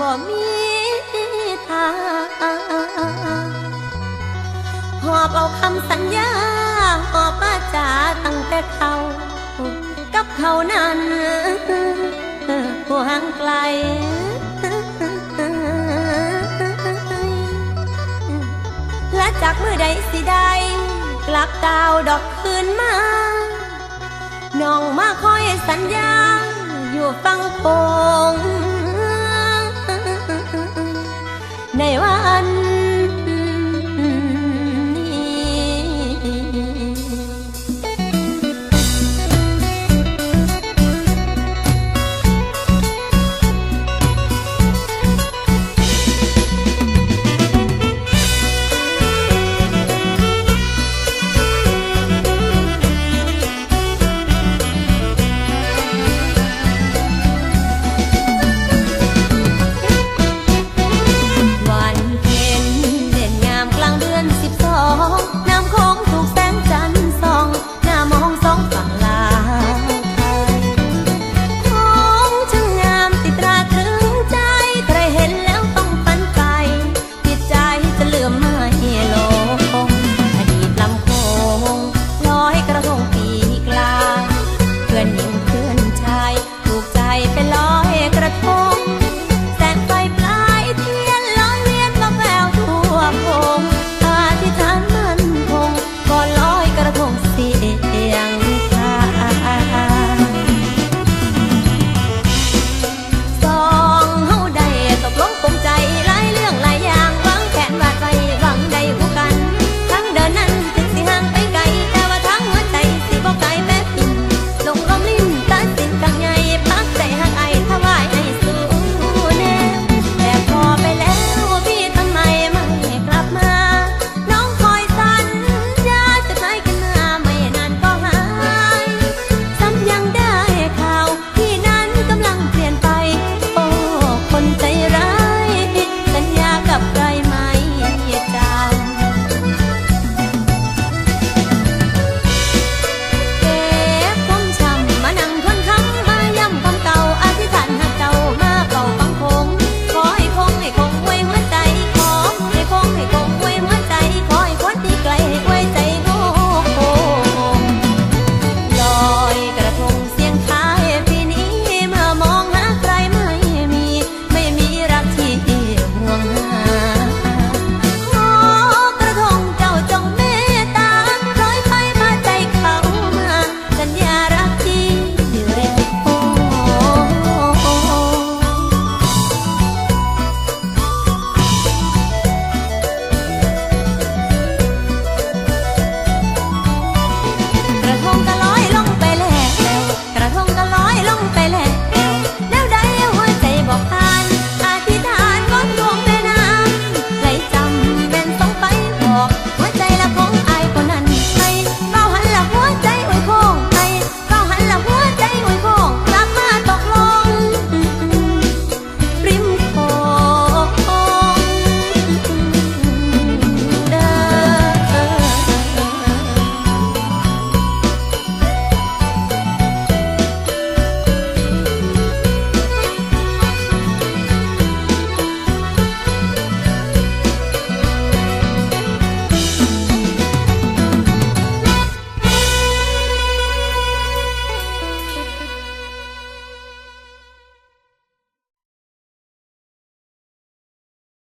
บ่มีทางหอบเอาคำสัญญาหอบมาจาตั้งแต่เขากับเขานั้นห่างไกลและจากมือใดสิได้กลับดาวดอกคืนมาน้องมาคอยสัญญาอยู่ฟังคง ในวัน